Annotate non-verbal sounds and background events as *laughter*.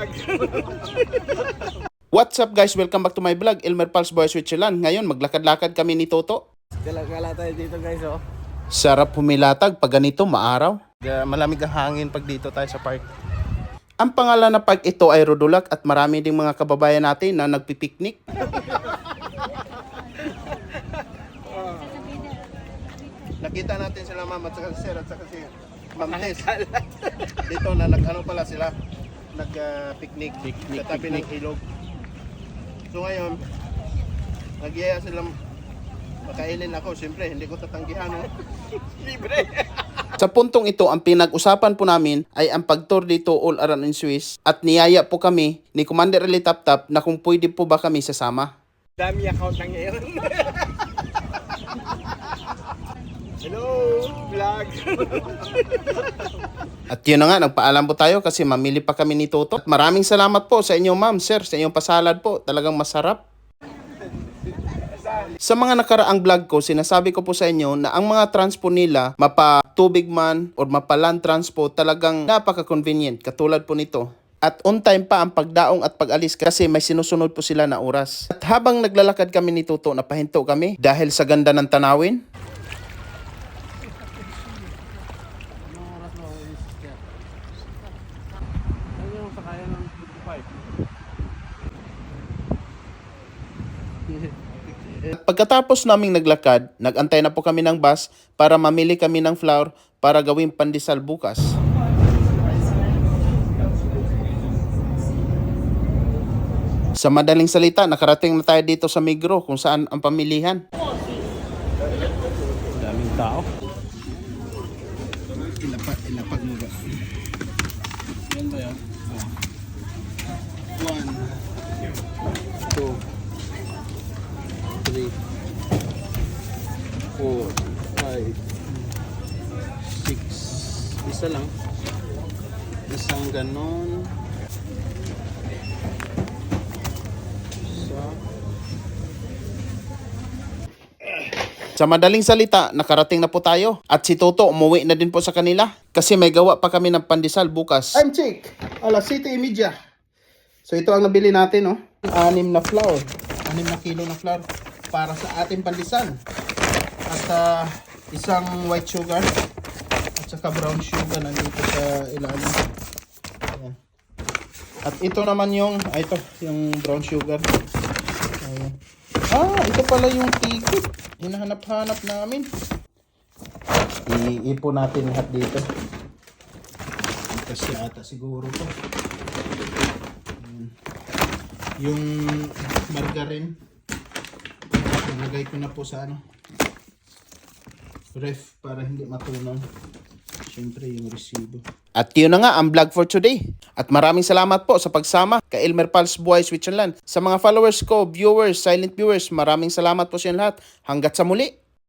vlog. *laughs* What's up guys? Welcome back to my vlog, Elmer Pals Boy Switzerland. Ngayon, maglakad-lakad kami ni Toto. Gala-gala tayo dito guys oh. Sarap humilatag pag ganito, maaraw. Malamig ang hangin pag dito tayo sa park. Ang pangalan na park ito ay Rodulak at marami ding mga kababayan natin na nagpipiknik. *laughs* Nakita natin sila ma'am at saka si sir at saka si ma'am Tess. Dito na nag ano pala sila nag-picnic sa tabi ng ilog. So ngayon, nagyaya silang makainin ako. Siyempre, hindi ko tatanggihan. No? *laughs* Libre. Sa puntong ito, ang pinag-usapan po namin ay ang pag-tour dito all around in Swiss at niyaya po kami ni Commander Ali Taptap na kung pwede po ba kami sasama. Dami account ng ngayon. *laughs* Hello, vlog. *laughs* At yun na nga, nagpaalam po tayo kasi mamili pa kami ni Toto. At maraming salamat po sa inyo ma'am, sir, sa inyong pasalad po. Talagang masarap. Sa mga nakaraang vlog ko, sinasabi ko po sa inyo na ang mga transpo nila, mapa tubig man or mapa land transpo, talagang napaka-convenient. Katulad po nito. At on time pa ang pagdaong at pag-alis kasi may sinusunod po sila na oras. At habang naglalakad kami ni Toto, napahinto kami dahil sa ganda ng tanawin. Ano yung sakaya ng 55? At pagkatapos naming naglakad, nagantay na po kami ng bus para mamili kami ng flour para gawing pandesal bukas. Sa madaling salita, nakarating na tayo dito sa Migro kung saan ang pamilihan. Daming tao. Ilapag, ilapag mo ba? Yan ba yan? One, two, three, four, five, six. Isa lang. Isang ganon. Isa. Sa madaling salita, nakarating na po tayo. At si Toto umuwi na din po sa kanila. Kasi may gawa pa kami ng pandesal bukas. I'm Chick. Alas 7.30. So ito ang nabili natin, no? Anim na flour. Anim na kilo na flour para sa ating pandesal. At ah, isang white sugar at saka brown sugar nandito sa ilalim. Ayan. At ito naman yung, ah, ito, yung brown sugar. Ayan. Ah, ito pala yung tikot. Hinahanap-hanap namin. Iipo natin lahat dito. Kasi ata siguro to. Yung margarine, nilagay ko na po sa ano, ref para hindi matunaw. Siyempre yung resibo. At yun na nga ang vlog for today. At maraming salamat po sa pagsama kay Elmer Pals Buhay Switzerland. Sa mga followers ko, viewers, silent viewers, maraming salamat po sa inyo lahat. Hanggat sa muli.